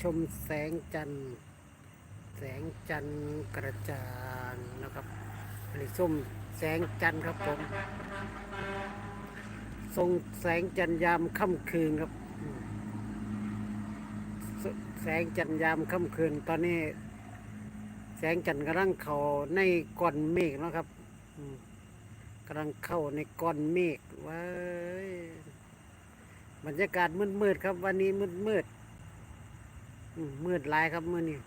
ชมแสงจันทร์ แสงจันทร์กระจางนะครับอันนี้ส้มแสงจันทร์ครับผมทรงแสงจันทร์ยามค่ำคืนครับ แสงจันทร์ยามค่ำคืน ตอนนี้ แสงจันทร์กำลังเข้าในก้อนเมฆนะครับกำลังเข้าในก้อนเมฆว้าบรรยากาศมืดๆครับ วันนี้มืดๆ มมืดลายครับมื่อนี้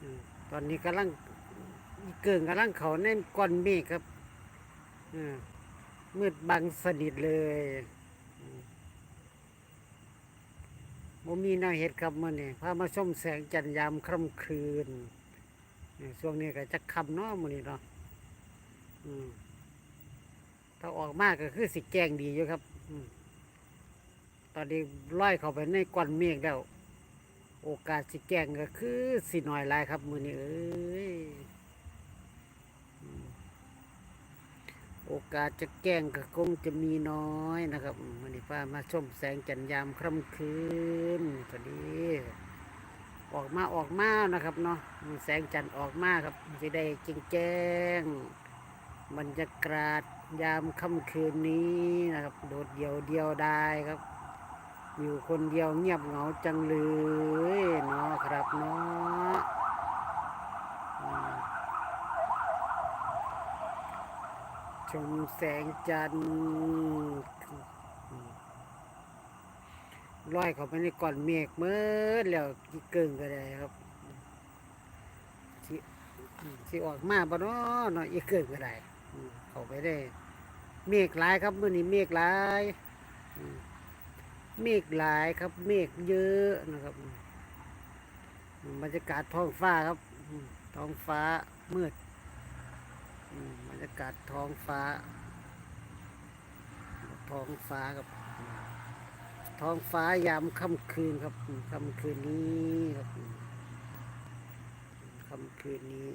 อืมตอนนี้กำลังเกิงกำลังเขาแน่นก้อนเมฆครับมืดบังสนิทเลยมบ่มีแนวเห็ดครับมื่อนี้พามาชมแสงจันยามค่ำคืนช่วงนี้ก็จะคำเนาะมื่อนี้เนาะอืมถ้าออกมากก็คือสิแกงดีอยู่ครับตอนนี้ลอยเข้าไปในก้อนเมฆแล้ว โอกาสสิแกงก็คือสิหน่อยลายครับ มือนี้เอ้ยอืมโอกาสจะแกงก็คงจะมีน้อยนะครับมือนี้ป้ามาชมแสงจันยามค่ำคืนสวัสดีออกมาออกมานะครับเนาะแสงจันทร์ออกมาครับสิได้จริงแจ้งบรรยากาศยามค่ำคืนนี้นะครับ โดดเดียวเดียวได้ครับ อยู่คนเดียวเงียบเหงาจังเลยเนาะครับเนาะชมแสงจันทร์ลอยเข้าไปในก้อนเมฆเมื่อแล้วกี่เกิงก็ได้ครับสิอืมสิออกมาบ่เนาะเนาะอีกเกิงก็ได้เข้าไปได้ เมฆหลายครับมื้อนี้เมฆหลายอืม เมฆหลายครับ เมฆเยอะนะครับ บรรยากาศท้องฟ้าครับ ท้องฟ้ามืดบรรยากาศท้องฟ้า ท้องฟ้าครับท้องฟ้ายามค่ำคืนครับค่ำคืนนี้ครับค่ำคืนนี้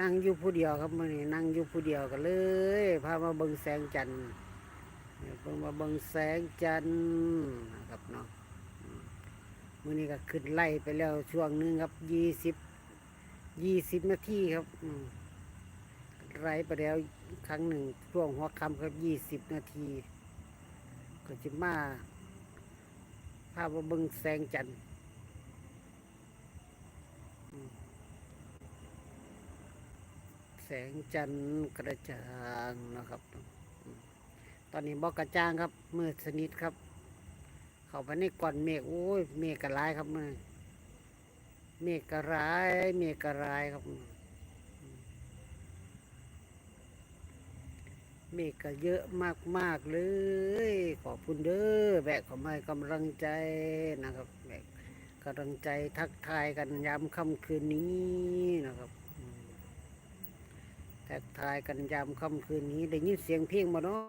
นั่งอยู่ผู้เดียวครับมื่อนี้นั่งอยู่ผู้เดียวกันเลยพามาเบิ่งแสงจันทร์เนี่ยพิ่งมาเบิ่งแสงจันทร์นะครับเนาะมื่อนี้ก็ขึ้นไล่ไปแล้วช่วงหนึงครับยี่สิบยี่สิบนาทีครับไล่ไปแล้วครั้งหนึ่งช่วงหัวค่ำครับยี่สิบนาทีก็จะมาพามาเบิ่งแสงจันทร์ แสงจันทร์กระจ่างนะครับ ตอนนี้บอกกระจ่างครับมืดสนิทครับ เข้าไปในก้อนเมฆโอ้ยเมฆกระลายครับมือเมฆกระไรเมฆกระไรครับเมฆก็เยอะมากๆเลย ขอบคุณเด้อแบกขอมาให้กำลังใจนะครับแบกกำลังใจทักทายกันยามค่ำคืนนี้นะครับ ท็กทายกันยามค่ำคืนนี้ ได้ยินเสียงเพลงบ่เนาะ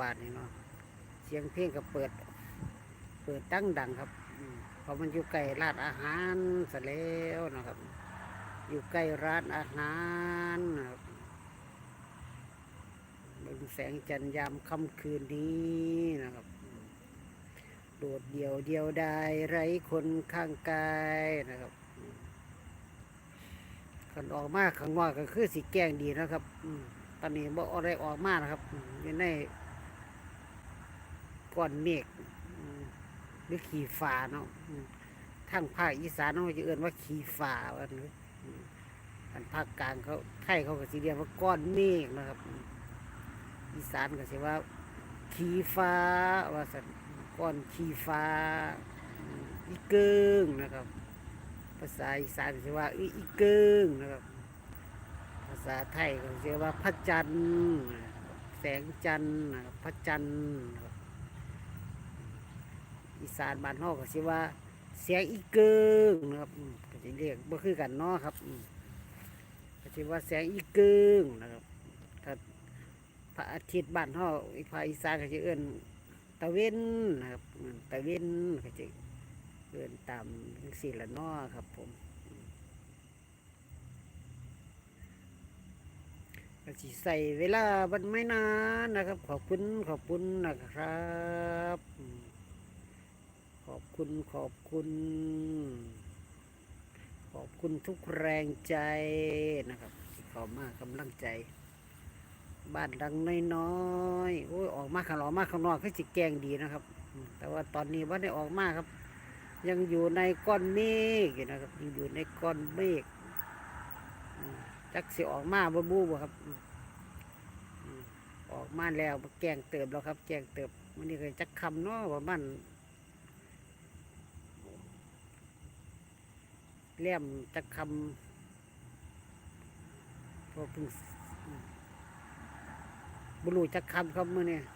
บาทนี่เนาะเสียงเพลงก็เปิด เปิดดังดังครับเพราะมันอยู่ใกล้ร้านอาหารซะแล้วนะครับ อยู่ใกล้ร้านอาหารนะครับเบิ่งแสงจันยามค่ำคืนนี้นะครับ โดดเดี่ยวเดียวดายไร้คนข้างกายนะครับ ขันออกมาข้างนอกก็คือสีแกงดีนะครับอตอนนี้บ่อะไรออกมานะครับอยู่ในก้อนเมฆหรือขี่ฟ้าเนาะทางภาคอีสานเขาจะเอื่นว่าขี่ฟ้าวันนี้อันภาคกลางเขาไทยเขาก็สิเรียกว่าก้อนเมฆนะครับ อีสานก็สิว่าขี่ฟ้าว่าสันก้อนขี่ฟ้าอีเกิงนะครับ ภาษาอีสานสิว่าอีเกิงนะครับ ภาษาไทยก็เรียกว่าพระจันทร์แสงจันทร์นะครับพระจันทร์อีสานบ้านนอกก็สิว่าเสียงอีเกิงนะครับก็จะเรียกบ่คือกันเนาะครับก็สิว่าแสงอีเกิงนะครับถ้าพระอาทิตย์บ้านเฮาอีภาอีสานก็จะเอิ้นตะเวนนะครับตะเวนก็จะ เดินตามสี่ละนอครับผมกสิใส่เวลามันไม่นานนะครับ ขอบคุณขอบคุณนะครับ ขอบคุณขอบคุณ ขอบคุณทุกแรงใจนะครับที่เข้ามากำลังใจ บ้านดังน้อยๆโอ้ยออกมาข้างนอกมาข้างนอกคือสิแกงดีนะครับ แต่ว่าตอนนี้ว่าได้ออกมาครับ ยังอยู่ในก้อนเมฆอยู่นะครับยังอยู่ในก้อนเมฆจักสิออกมาบ่บูบ่ครับออกมาแล้วแกงเติบแล้วครับ แกงเติบมันนี่เคยจักคำเนาะว่ามันเลี่ยมจักคำพอพิ่งอืมบรูจักคำครับมื่อนี่อืม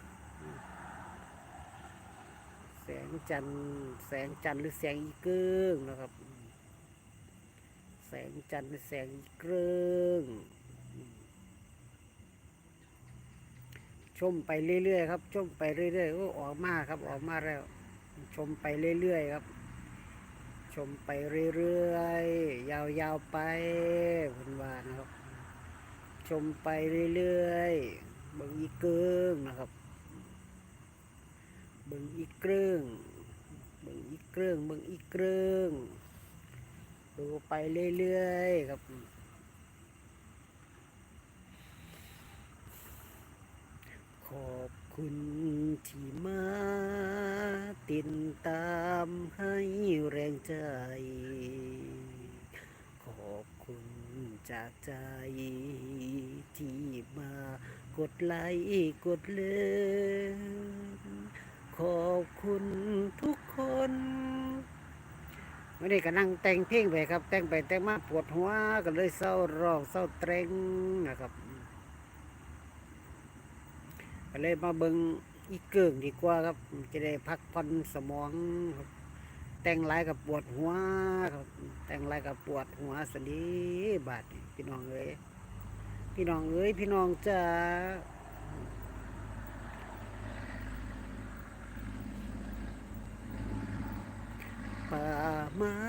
แส งจันทร์แสงจันทร์หรือแสงอีเกิงนะครับ แสงจันทร์หรือแสงอีเกิงชมไปเรื่อยๆครับ ชมไปเรื่อยๆโอ้ออกมาครับออกมาแล้ว ชมไปเรื่อยๆครับ ชมไปเรื่อยๆยาวๆไปคุณวานะครับ ชมไปเรื่อยๆบิ่งอีกเกิงนะครับ บิ่งอีกเกิงเบิ่งอีกเกิงเบิ่งอีกเกิงดูไปเรื่อยๆครับ ขอบคุณที่มาติดตามให้แรงใจ ขอบคุณจากใจที่มากดไลค์กดเลิฟ ขอบคุณทุกคน ไม่ได้ก็นั่งแต่งเพลงไปครับ แต่งไปแต่งมาปวดหัวก็เลยเศร้าร้องเศร้าเตรงนะครับก็เลยมาเบิงอีกเกิงดีกว่าครับ จะได้พักผ่อนสมองครับ แต่งหลายกับปวดหัวครับ แต่งหลายกับปวดหัวสนีบาดพี่น้องเอ้ยพี่น้องเอ้ยพี่น้องจ้า ป่าไม้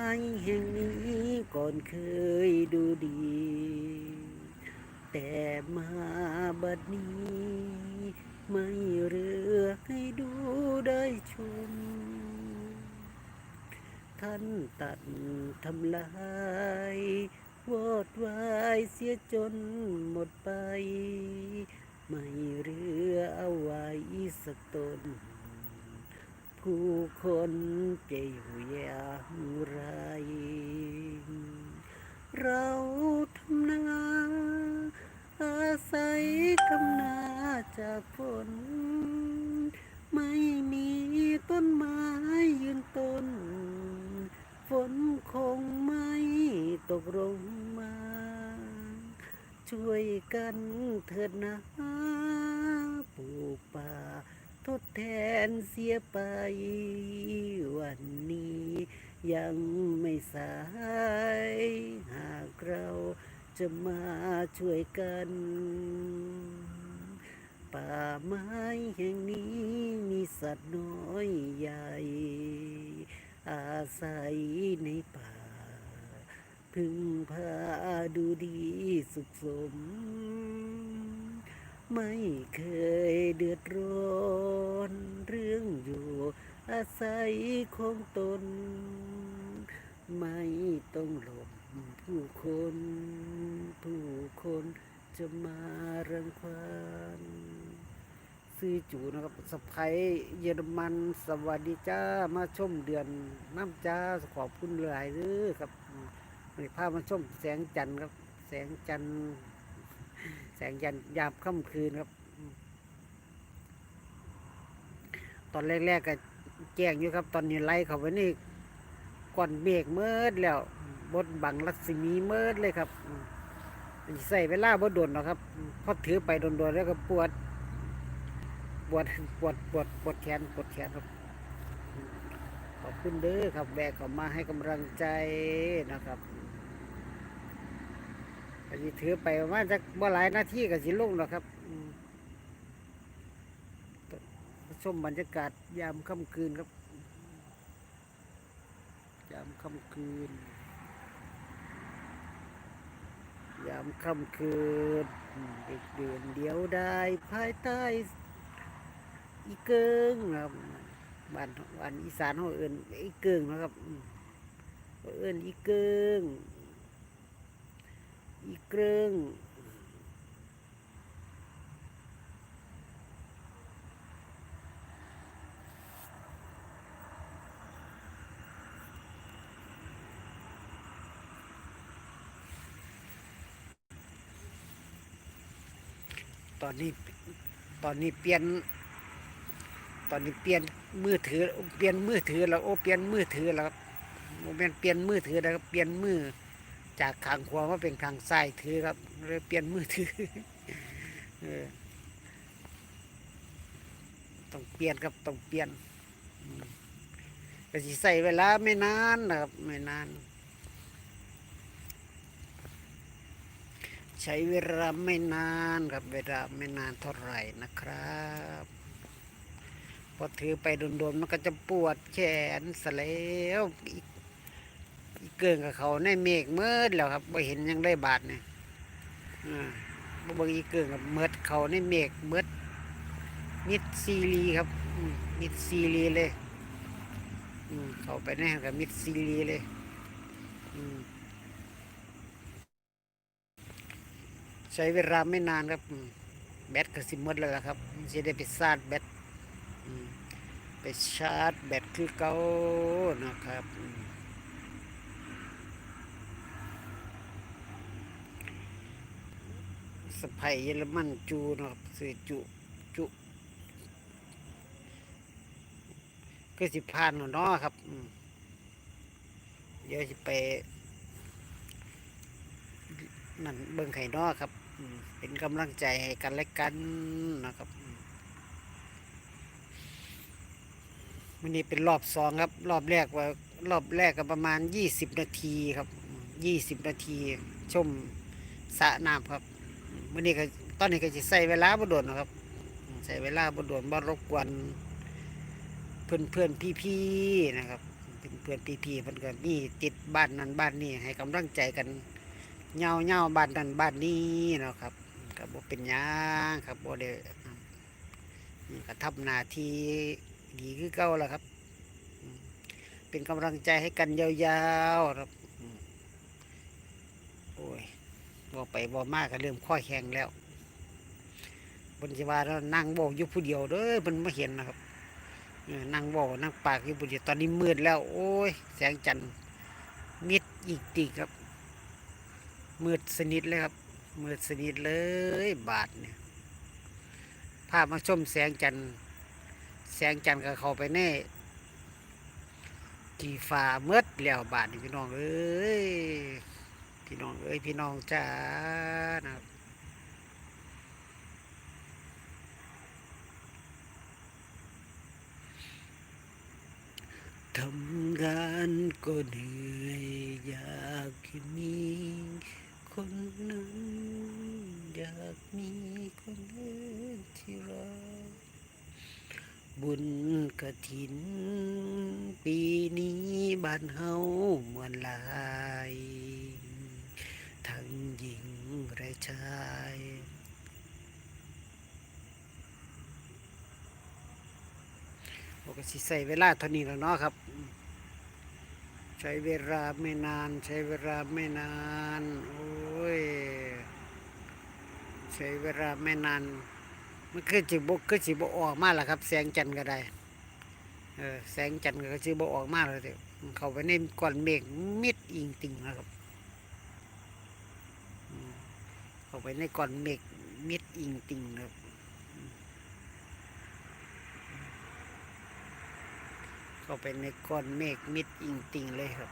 แห่งนี้ก่อนเคยดูดี แต่มาบัดนี้ ไม่เหลือให้ดูได้ชม ท่านตัดทำลายวอดวายเสียจนหมดไป ไม่เหลือเอาไว้สักตน ผู้คนจะอยู่อย่างไร เราทำนาอาศัยทำนาจากฝนไม่มีต้นไม้ยืนต้น ฝนคงไม่ตกลงมา ช่วยกันเถิดนะปลูกป่า ทดแทนเสียไป วันนี้ยังไม่สาย หากเราจะมาช่วยกัน ป่าไม้แห่งนี้มีสัตว์น้อยใหญ่ อาศัยในป่า พึ่งพาดูดีสุขสม ไม่เคยเดือดร้อนเรื่องอยู่อาศัยของตน ไม่ต้องหลบผู้คน ผู้คนจะมารังควานซื้อจูนะครับสะพายเยอรมันสวัสดีจ้ามาชมเดือนน้ำจ้าขอบคุณหลายเด้อครับวันนี้พามาชมแสงจันทร์ครับ แสงจันทร์ แสงจันยามค่ำคืนครับ ตอนแรกๆก็แจ้งอยู่ครับ ตอนนี้ไล่เขาไว้นี่ก่อนเมฆเมิดแล้วบดบังรัศมีเมิดเลยครับใส่เวลาบ่โดนหรอกครับพอถือไปโดนๆแล้วก็ปวด ปวดปวดปวดปวดแขนปวดแขนครับขอบคุณเด้อครับแบกเข้ามาให้กำลังใจนะครับ ก็สิถือไปประมาณจักบ่หลายนาทีก็สิลงหรอกครับอืมชมบรรยากาศยามค่ำคืนครับ ยามค่ำคืน ยามค่ำคืน เด็กเดือนเดียวได้ภายใต้ อีเกิงครับบ้านบ้านอีสานเขาเอิ้นอีเกิงนะครับอืมเขาเอิ้นอีเกิง อีเกิงตอนนี้ตอนนี้เปลี่ยน ตอนนี้เปลี่ยนมือถือเปลี่ยนมือถือแล้วโอ้เปลี่ยนมือถือแล้วครับโมเมนเปลี่ยนมือถือแล้วเปลี่ยนมือ จากขางขวามาเป็นขางซ้ายถือครับเลยเปลี่ยนมือถือต้องเปลี่ยนครับต้องเปลี่ยนอืมก็สิใส่เวลาไม่นานนะครับไม่นาน ใช้เวลาไม่นานครับเวลาไม่นานเท่าไหร่นะครับพอถือไปโดนๆมันก็จะปวดแขนสแล้วอีก เกินกับเขาในเมฆเมิดแล้วครับไม่เห็นยังได้บาดเนี่ยอ่าบางอีกเกินกับเมิดเขาในเมฆเมิดมิดซีรีครับมิดซีรีเลยเขาไปแน่กับมิดซีรีเลยใช้เวลาไม่นานครับ แบตก็สิมดแล้วครับจะได้ไปซาดแบตไปชาร์จแบตคือเก่านะครับ อืมสไปเยอรมันจูนะครับซื้อจุจุก็สิผ่านแล้วนาะครับเดี๋ยวสิไปนั่นเบิ่งไข่นอครับเป็นกำลังใจให้กันและกันนะครับวันนี้เป็นรอบสองครับ รอบแรกว่ารอบแรกก็ประมาณยี่สิบนาทีครับยี่สิบนาที ชมสระน้ำครับ วันนี้ก็ตอนนี้ก็จะใส่เวลาบ่โดนนะครับใส่เวลาบ่โดนบ่รบกวนเพื่อนเพื่อนพี่พี่นะครับเป็นเพื่อนพี่พี่เพื่อนก็มีติดบ้านนั้นบ้านนี้ให้กำลังใจกันเงาเงาบ้านนั้นบ้านนี้นะครับก็บ่เป็นยังครับบ่ได้นี่ก็ทำหน้าทีดีคือเก่าแล้วครับ เป็นกำลังใจให้กันยาวๆครับโอ้ย บอกไปบอกมากก็เริ่มค่อยแข็งแล้วบนสิวาแล้วนั่งบอกอยู่ผู้เดียวเด้อมันไม่เห็นนะครับนั่งบอกนั่งปากอยู่ผู้เดียวตอนนี้มืดแล้ว โอ้ย แสงจันทร์มิดอีกตีครับ มืดสนิทเลยครับ มืดสนิทเลยบาทเนี่ยภาพมาชมแสงจันทร์แสงจันทร์ก็เข้าไปในกีฟ้าเมดแล้วบาทนี่พี่น้องเอ้ย พี่น้องเอ้ยพี่น้องจ้านะครับทำงานก็เหนื่อยอยากมีคนนั้น อยากมีคนอื่นที่รักบุญกระถิน ปีนี้บ้านเฮาเหมวนลาย หญิงและชายโอก็สิใส่เวลาเท่านี้แล้วเนาะครับ ใช้เวลาไม่นาน ใช้เวลาไม่นาน โอ้ย ใช้เวลาไม่นาน มันคือจิบกคือจิบออกมาแล้วครับ แสงจันทร์ก็ได้ เออ แสงจันทร์ก็จิบออกมาแล้วเดี๋ยวเขาไปในก้อนเมฆมิดอิงติงนะครับอืม เข้าไปในก้อนเมฆมิดอิงติงครับเข้าไปในก้อนเมฆมิดอิงติงเลยครับ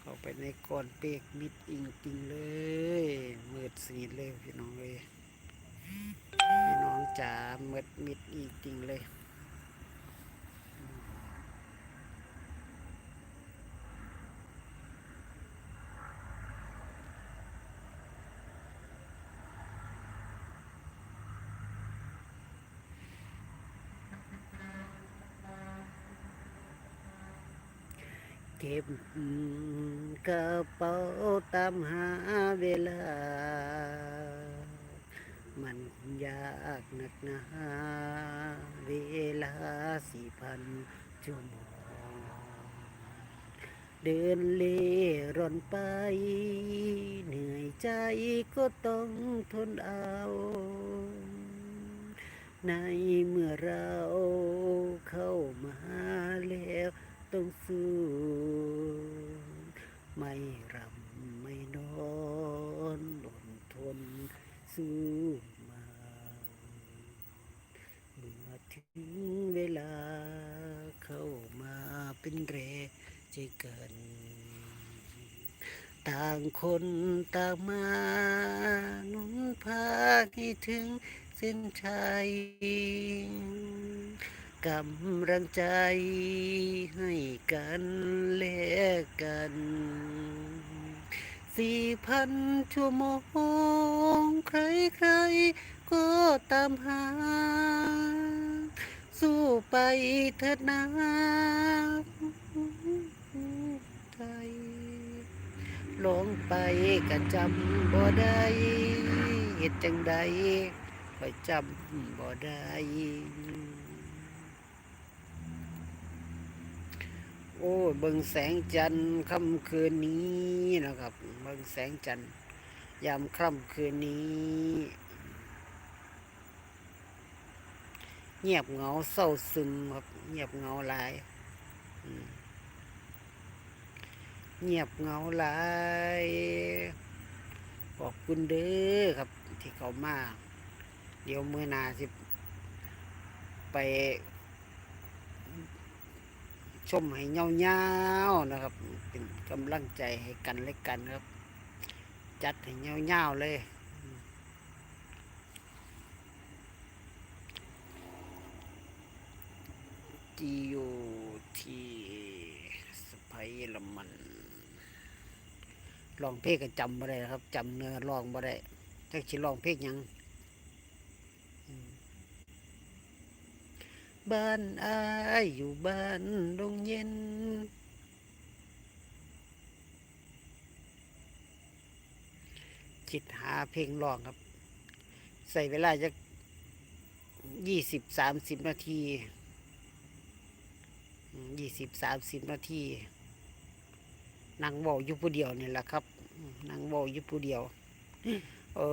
เข้าไปในก้อนเมฆมิดอิงติงเลยมืดสนิทเลยพี่น้องเลยพี่น้องจ๋าเมดมิดอีกจริงเลย เก็บกระเป๋าตามหาเวลา มันยากหนักหนาเวลาสี่พันชั่วโมงเดินเล่ร่อนไป เหนื่อยใจก็ต้องทนเอา ในเมื่อเราเข้ามาแล้ว ต้องสู้ ไม่รำไม่นอนอดทนสู้มาเมื่อถึงเวลาเข้ามาเป็นแรใจเกินต่างคนต่างมาหนุนพาให้ถึงเส้นชัย กำลังใจให้กันและกันสี่พันชั่วโมง ใครใครๆก็ตามหา สู้ไปเถิดนะไทยลงไปก็จำบ่ได้เฮ็ดจังใดไปจำบ่ได้ โอ้ยเบิ่งแสงจันทร์ค่ำคืนนี้นะครับ เบิ่งแสงจันทร์ยามค่ำคืนนี้ เงียบเหงาเศร้าซึมครับ เงียบเหงาหลายเงียบเหงาหลายขอบคุณเด้อครับที่เขามา เดี๋ยวมือนาสิไป ชมให้เงาๆนะครับ เป็นกำลังใจให้กันและกันครับ จัดให้เงาๆเลยจีโอทีสไปละมันลองเพลงก็จำบ่ได้ครับจำเนื้อร้องบ่ได้จักสิร้องเพลงยังอืม บ้านอายอยู่บ้านดงเย็นคิดหาเพลงร้องครับ ใส่เวลาจะยี่สิบสามสิบนาทียี่สิบสามสิบนาทีนั่งเว้าอยู่ผู้เดียวนี่แหละครับนั่งเว้าอยู่ผู้เดียว เอ้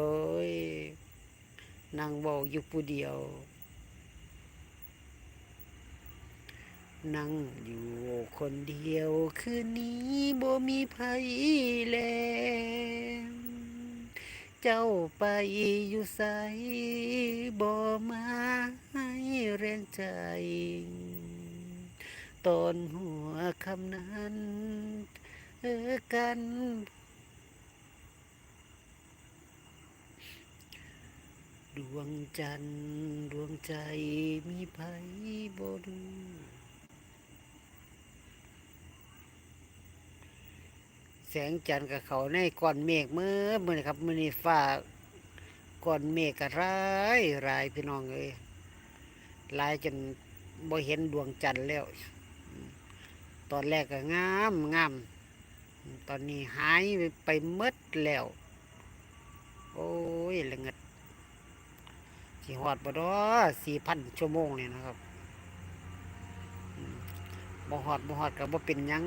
ยนั่งเว้าอยู่ผู้เดียว นั่งอยู่คนเดียวคืนนี้บ่มีไผแลเจ้าไปอยู่ไสบ่มาให้แรงใจ ตอนหัวคำนั้นเออกันดวงจันทร์ดวงใจมีไผบ่ดู แสงจันทร์กับเขาในก้อนเมฆเมื่อมื่อนครับมื่อนี้ฟ้าก้อนเมฆกร้ายรายพี่น้องเอ้ยลายจนบ่เห็นดวงจันทร์แล้ว ตอนแรกก็งามงามตอนนี้หายไปหมดแล้ว โอ้ยละเงิดสีหอดบ่ดอสี่พันชั่วโมงเนี่ยนะครับบ่หอดบ่หอดก็บ่เป็นยัง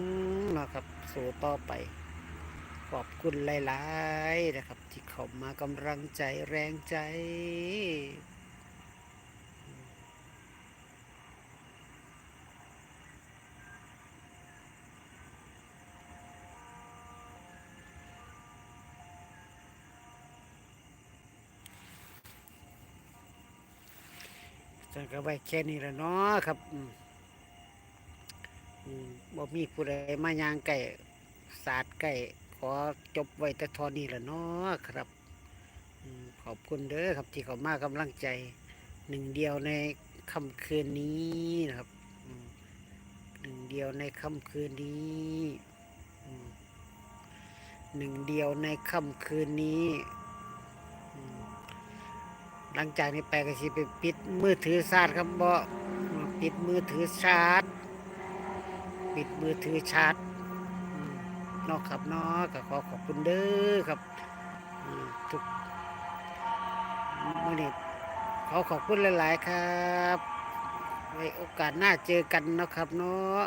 นะครับ สู้ต่อไป ขอบคุณหลายๆนะครับ ที่เข้ามากำลังใจแรงใจ จังก็ไว้แค่นี้ละเนาะครับบ่มีผู้ใดมายางไก่ศาสตร์ไก่ อจบไว้แต่ทอนี้และเนาะครับขอบคุณเด้อครับที่เขามากำลังใจหนึ่งเดียวในค่ำคืนนี้นะครับหนึ่งเดียวในค่ำคืนนี้หนึ่งเดียวในค่ำคืนนี้หลังจากนี้ไปก็สิไปปิดมือถือชาร์จครับบ่ปิดมือถือชาร์จ ปิดมือถือชาร์จ เนาะครับเนาะก็ขอขอบคุณเด้อครับทุกมื่อนี้ขอขอบคุณหลาย ๆ ครับไว้โอกาสหน้าเจอกันนะครับเนาะ